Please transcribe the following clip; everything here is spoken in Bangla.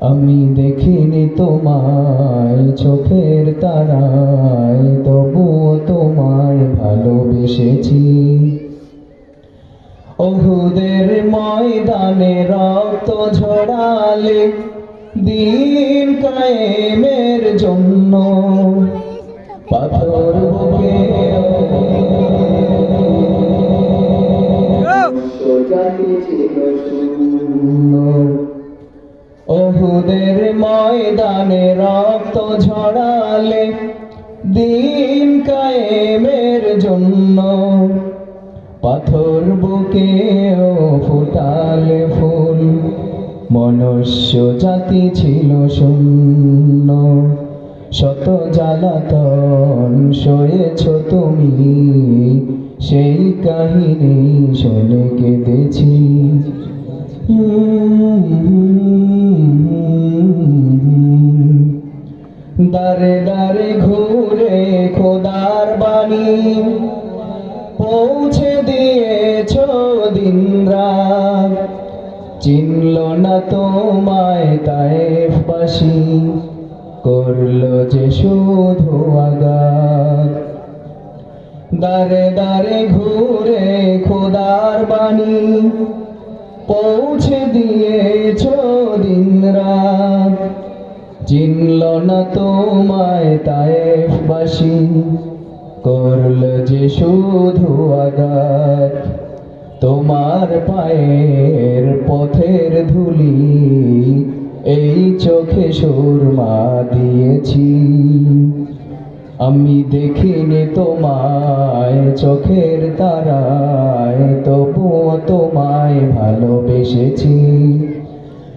আমি দেখিনি তোমায় চোখের তারায়, তবুও তোমায় ভালোবেসেছি। অহুদের ময়দানে রক্ত ঝরালে দিন কায়েমের জন্য পাথর বুকে ময়দানে রক্ত ঝরালে দিন কায়েমের জন্য। পাথর বুকে ও ফুটালে ফুল, মনুষ্য জাতি ছিল শূন্য। শত জ্বালাতন সয়েছ তুমি, সেই কাহিনী শুনে কেঁদেছি। দারে দারে ঘুরে খোদার বাণী। পৌঁছে দিয়েছ দিন রাত। চিনল না তোমায় তায়েফবাসী করল যে শুধু আঘাত। দারে দারে ঘুরে খোদার বাণী। পৌঁছে দিয়েছ দিন রাত। চিনল না তোমায় তায়েফবাসী, করল যে শুধু আঘাত। তোমার পায়ের পথের ধুলি এই চোখে সুরমা দিয়েছি। আমি দেখিনি তোমায় চোখের তারায়, তবুও তোমায় ভালোবেসেছি।